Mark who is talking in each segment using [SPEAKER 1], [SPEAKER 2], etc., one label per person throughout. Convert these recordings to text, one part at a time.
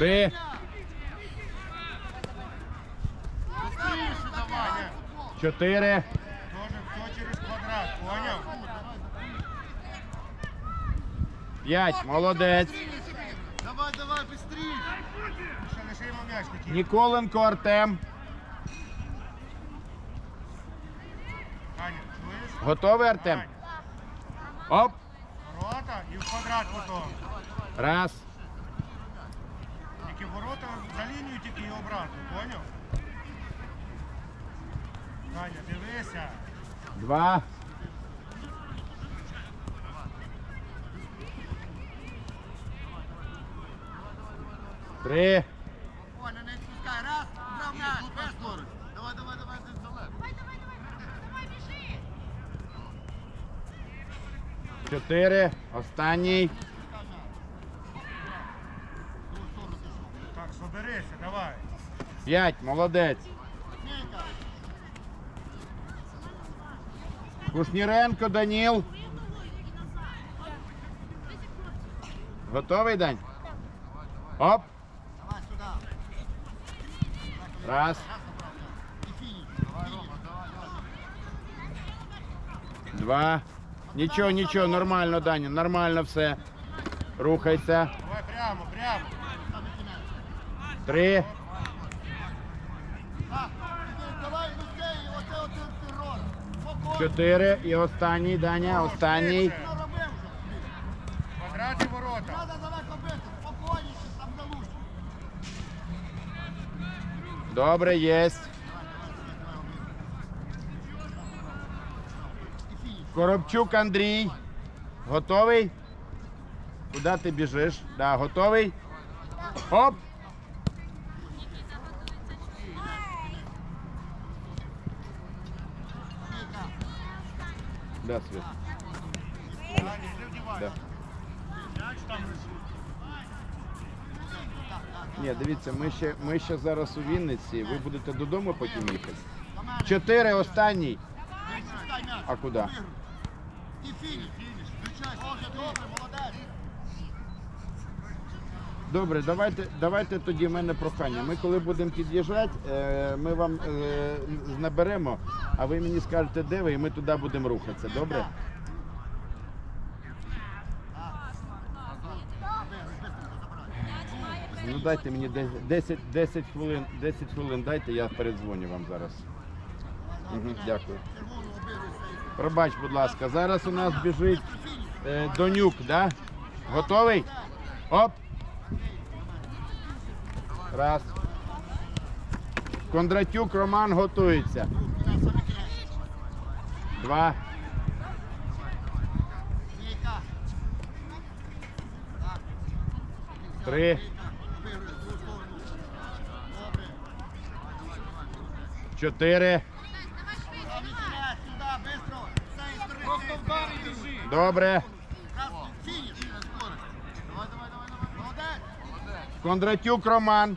[SPEAKER 1] Три. Чотири. П'ять. Молодець.
[SPEAKER 2] Давай, давай, такий.
[SPEAKER 1] Ніколенко Артем. Готовий Артем? Оп.
[SPEAKER 2] Ворота і в квадрат потім.
[SPEAKER 1] Раз.
[SPEAKER 2] Тільки ворота за лінію, тільки і обратно, поняв? Аня, дивися.
[SPEAKER 1] Два. Три.
[SPEAKER 2] Оля, не відпускай. Раз, брав м'яч, без поруч. Давай, давай, давай, ти далеко.
[SPEAKER 3] Давай, давай, давай, давай, біжи.
[SPEAKER 1] Чотири. Останній.
[SPEAKER 2] Так, соберися, давай.
[SPEAKER 1] П'ять. Молодець. Кушніренко Даніл. Готовий Дань? Оп.
[SPEAKER 2] Давай сюди.
[SPEAKER 1] Раз.
[SPEAKER 2] І фініш. Давай, Рома, давай, давай.
[SPEAKER 1] Два. Нічого, нічого, нормально, Даня, нормально все. Рухайся.
[SPEAKER 2] Давай прямо, прямо.
[SPEAKER 1] Три. Чотири. І останній, Даня, останній.
[SPEAKER 2] Що робив вже? Квадрат і ворота.
[SPEAKER 1] Добре, єсть. Коробчук Андрій. Готовий? Куди ти біжиш? Да, готовий? Оп! Да, Свет. Да. Ні, дивіться, ми ще, ми ще зараз у Вінниці. Ви будете додому потім їхати? Чотири останній. А куди?
[SPEAKER 2] І фініш. Добре, молодець.
[SPEAKER 1] Добре, давайте, давайте тоді в мене прохання. Ми коли будемо під'їжджати, е, ми вам е, наберемо, а ви мені скажете, де ви, і ми туди будемо рухатися. Добре? Ну дайте мені 10, 10 хвилин, 10 хвилин дайте, я передзвоню вам зараз. Угу, дякую. Пробач, будь ласка, зараз у нас біжить е, Донюк, да? Готовий? Оп! Раз. Кондратюк Роман готується. Два. Три. Чотири. Добре. Кондратюк Роман.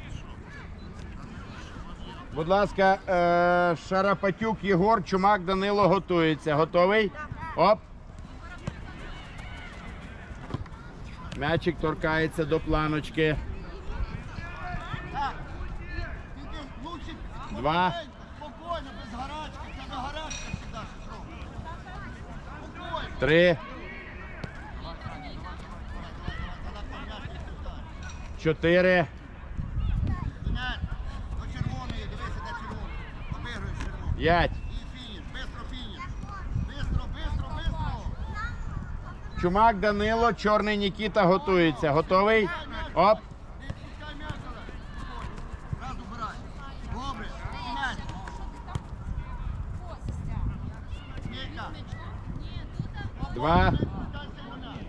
[SPEAKER 1] Будь ласка, е, Шарапатюк Єгор, Чумак Данило готується. Готовий? Оп. М'ячик торкається до планочки. Два.
[SPEAKER 2] Спокійно, без гарачки. Це гарачка сюди.
[SPEAKER 1] Три. Чотири. П'ять.
[SPEAKER 2] І фініш, бистро фініш. Бистро, бистро, бистро.
[SPEAKER 1] Чумак Данило, чорний Нікіта готується. Готовий? Оп.
[SPEAKER 2] Не відпускай м'яч, але. Спокійно. Раз убирай. Добре. І м'яч. Міка.
[SPEAKER 1] Два.
[SPEAKER 2] Не відпускай цей м'яч.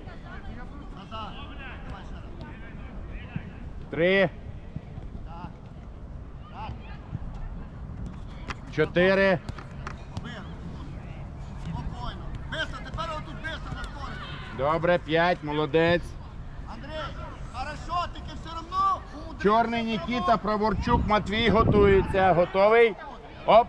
[SPEAKER 2] Назад. Давай ще раз.
[SPEAKER 1] Три. Чотири.
[SPEAKER 2] Вир. Спокійно. Бистро, тепер отут бистро на скорі.
[SPEAKER 1] Добре, п'ять, молодець.
[SPEAKER 2] Андрій, хорошо, тільки все одно.
[SPEAKER 1] Чорний Нікіта, Праворчук, Матвій готується. Готовий? Оп.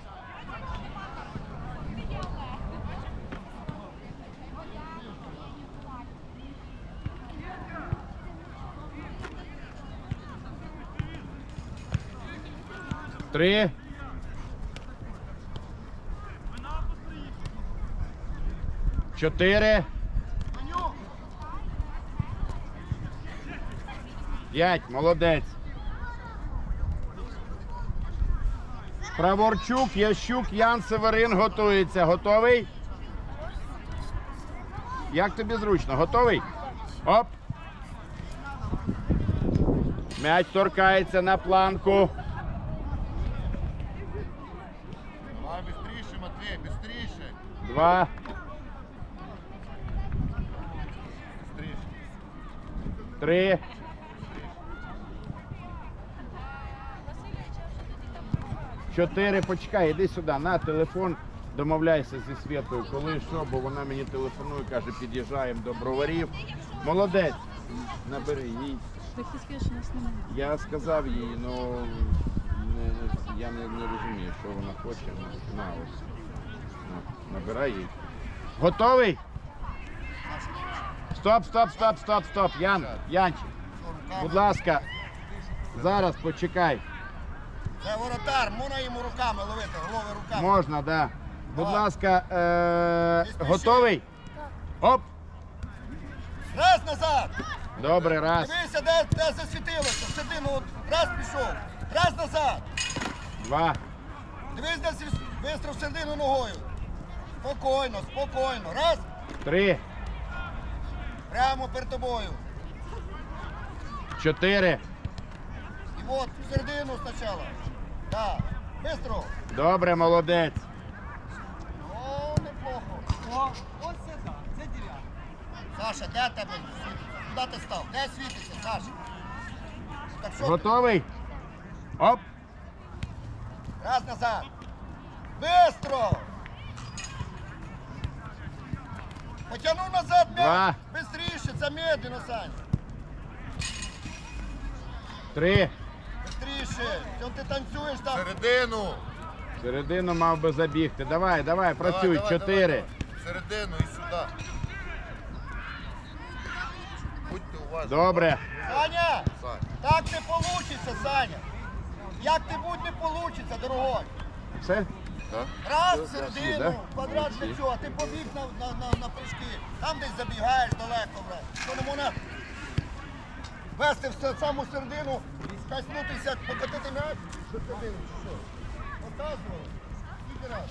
[SPEAKER 1] Три. Чотири. П'ять, молодець. Праворчук, Ящук, Ян Северин готується. Готовий? Як тобі зручно? Готовий? Оп. М'яч торкається на планку. Два. Три. Чотири. Почекай, іди сюди, на телефон. Домовляйся зі Світою, коли що, бо вона мені телефонує, каже, під'їжджаємо до броварів. Молодець. Набери їй. Я сказав їй, ну не, я не, не розумію, що вона хоче. Ну, На. На, набирай їй. Готовий? Стоп, стоп, стоп, стоп, стоп. Ян, Янчик. Будь ласка, зараз почекай.
[SPEAKER 2] Це воротар, можна йому руками ловити, голови руками.
[SPEAKER 1] Можна, да. Будь
[SPEAKER 2] Давай.
[SPEAKER 1] ласка, е- готовий? Оп!
[SPEAKER 2] Раз назад.
[SPEAKER 1] Добре, раз,
[SPEAKER 2] Дивися, де, де засвітилося. Сиди, ну от раз пішов. Раз назад.
[SPEAKER 1] два,
[SPEAKER 2] Дивись, де свіс- бистро середину ногою. Спокійно, спокійно. Раз.
[SPEAKER 1] три,
[SPEAKER 2] Прямо перед тобою.
[SPEAKER 1] чотири.
[SPEAKER 2] І от в середину спочатку. Так. Бистро.
[SPEAKER 1] Добре, молодець.
[SPEAKER 2] О, неплохо.
[SPEAKER 4] О, ось це так, це дев'ятка.
[SPEAKER 2] Саша, де тебе? Куди ти став? Де світиться, Саша? Так що ти?
[SPEAKER 1] Готовий? Оп!
[SPEAKER 2] Раз назад. Бистро! Потягнув назад м'яч. Це медленно, Сань.
[SPEAKER 1] Три.
[SPEAKER 2] Бистріше. Чому ти танцюєш там?
[SPEAKER 5] Середину.
[SPEAKER 1] Середину мав би забігти. Давай, давай, працюй.
[SPEAKER 5] Давай, давай,
[SPEAKER 1] Чотири.
[SPEAKER 5] Середину і сюди. Будьте уважні.
[SPEAKER 1] Добре.
[SPEAKER 2] Саня,
[SPEAKER 5] Сань.
[SPEAKER 2] так не вийде, Саня. Як ти будь не вийде, дорогой.
[SPEAKER 1] Все?
[SPEAKER 5] Так?
[SPEAKER 2] Раз в середину, квадрат життю, а Ти побіг на, на, на, на прыжки. Там десь забігаєш далеко, брат. То не можна вести в саму середину, скаснутися, покатити м'яч що ти чи що? Показували? Скільки раз?